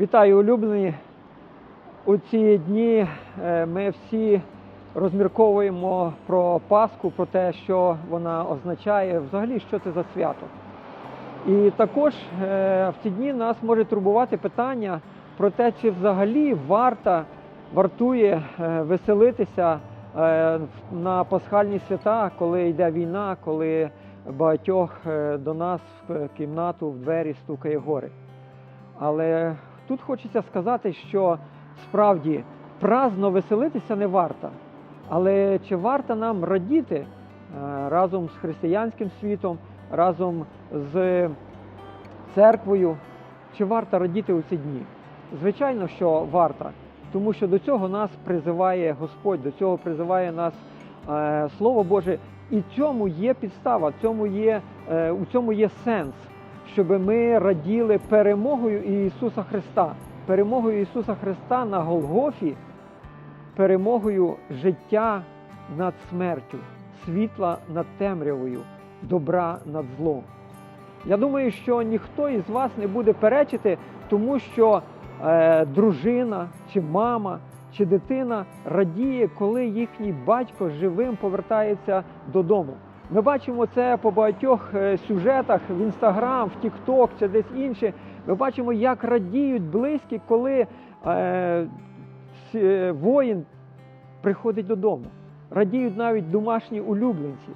Вітаю, улюблені. У ці дні е, ми всі розмірковуємо про Пасху, про те, що вона означає, взагалі, що це за свято. І також е, в ці дні нас може турбувати питання про те, чи взагалі варта, вартує е, веселитися на пасхальні свята, коли йде війна, коли багатьох до нас в кімнату, в двері стукає горе. Але тут хочеться сказати, що справді праздно веселитися не варто. Але чи варто нам радіти е, разом з християнським світом, разом з церквою? Чи варто радіти у ці дні? Звичайно, що варто, тому що до цього нас призиває Господь, до цього призиває нас е, Слово Боже, і цьому є підстава, цьому є, е, у цьому є сенс, щоб ми раділи перемогою Ісуса Христа, перемогою Ісуса Христа на Голгофі, перемогою життя над смертю, світла над темрявою, добра над злом. Я думаю, що ніхто із вас не буде перечити, тому що е, дружина, чи мама, чи дитина радіє, коли їхній батько живим повертається додому. Ми бачимо це по багатьох е, сюжетах в інстаграм, в Тікток чи десь інше. Ми бачимо, як радіють близькі, коли е, е, воїн приходить додому. Радіють навіть домашні улюбленці.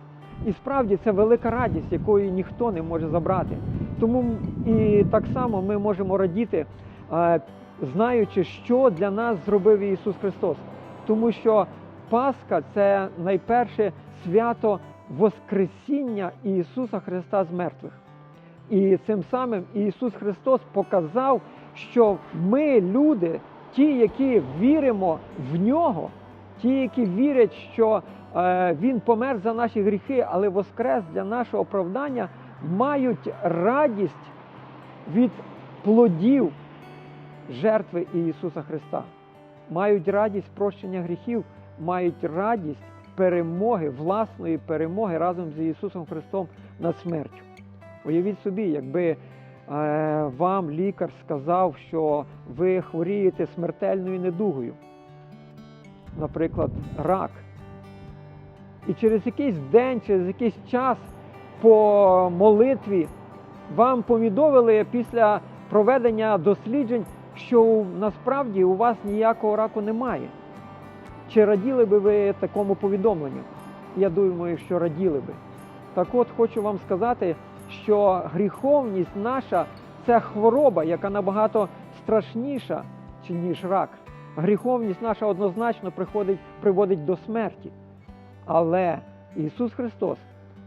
І справді це велика радість, якої ніхто не може забрати. Тому і так само ми можемо радіти, е, знаючи, що для нас зробив Ісус Христос. Тому що Пасха це найперше свято Воскресіння Ісуса Христа з мертвих. І цим самим Ісус Христос показав, що ми, люди, ті, які віримо в Нього, ті, які вірять, що е, Він помер за наші гріхи, але воскрес для нашого оправдання, мають радість від плодів жертви Ісуса Христа, мають радість прощення гріхів, мають радість перемоги, власної перемоги разом з Ісусом Христом над смертю. Уявіть собі, якби е, вам лікар сказав, що ви хворієте смертельною недугою, наприклад, рак. І через якийсь день, через якийсь час по молитві вам повідомили після проведення досліджень, що насправді у вас ніякого раку немає. Чи раділи би ви такому повідомленню? Я думаю, що раділи би. Так от хочу вам сказати, що гріховність наша це хвороба, яка набагато страшніша, ніж рак. Гріховність наша однозначно приходить, приводить до смерті. Але Ісус Христос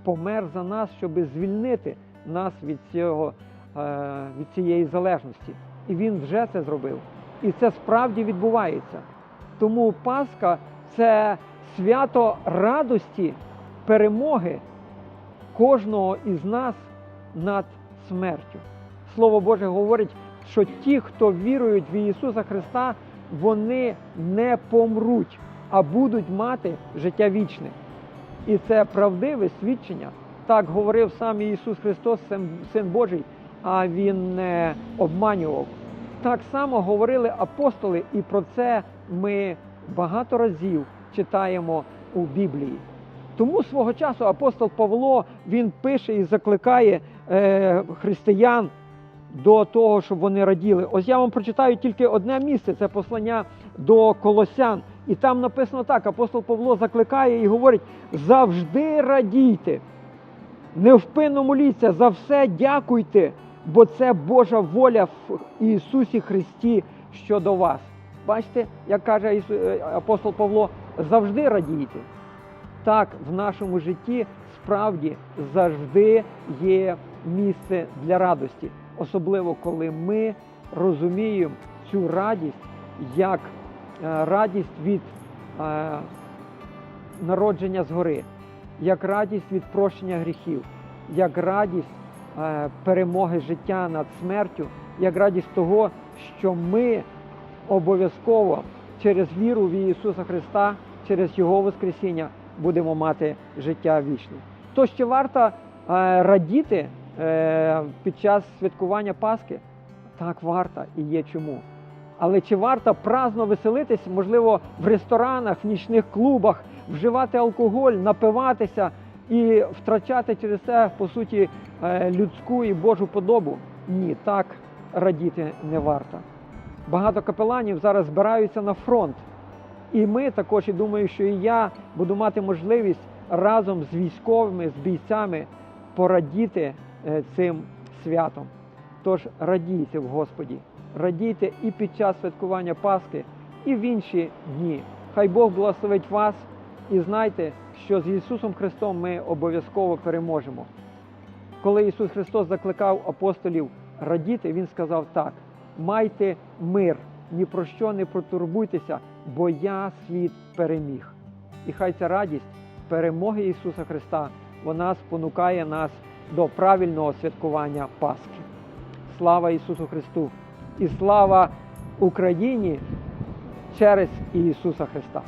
помер за нас, щоб звільнити нас від, цього, е, від цієї залежності. І Він вже це зробив. І це справді відбувається. Тому Пасха це свято радості, перемоги кожного із нас над смертю. Слово Боже говорить, що ті, хто вірують в Ісуса Христа, вони не помруть, а будуть мати життя вічне. І це правдиве свідчення. Так говорив сам Ісус Христос, Син- Божий, а Він не обманював. Так само говорили апостоли, і про це ми багато разів читаємо у Біблії. Тому свого часу апостол Павло він пише і закликає е, християн до того, щоб вони раділи. Ось я вам прочитаю тільки одне місце це послання до Колосян. І там написано так: апостол Павло закликає і говорить: завжди радійте, невпинно моліться, за все дякуйте, бо це Божа воля в Ісусі Христі щодо вас. Бачите, як каже е, апостол Павло, завжди радійте. Так, в нашому житті справді завжди є місце для радості, особливо коли ми розуміємо цю радість як е, радість від е, народження згори, як радість від прощення гріхів, як радість перемоги життя над смертю, як радість того, що ми обов'язково через віру в Ісуса Христа, через Його Воскресіння будемо мати життя вічне. То ще варто е, радіти е, під час святкування Пасхи, Так варта і є чому. Але чи варто праздно веселитись, можливо, в ресторанах, в нічних клубах, вживати алкоголь, напиватися і втрачати через це, по суті, е, людську і Божу подобу? Ні, так радіти не варто. Багато капеланів зараз збираються на фронт. І ми також, і думаю, що і я буду мати можливість разом з військовими, з бійцями порадіти е, цим святом. Тож радійте в Господі, радійте і під час святкування Пасхи, і в інші дні. Хай Бог благословить вас і знайте, що з Ісусом Христом ми обов'язково переможемо. Коли Ісус Христос закликав апостолів радіти, Він сказав так: майте мир, ні про що не протурбуйтеся, бо я світ переміг. І хай ця радість перемоги Ісуса Христа вона спонукає нас до правильного святкування Пасхи. Слава Ісусу Христу! І слава Україні через Ісуса Христа!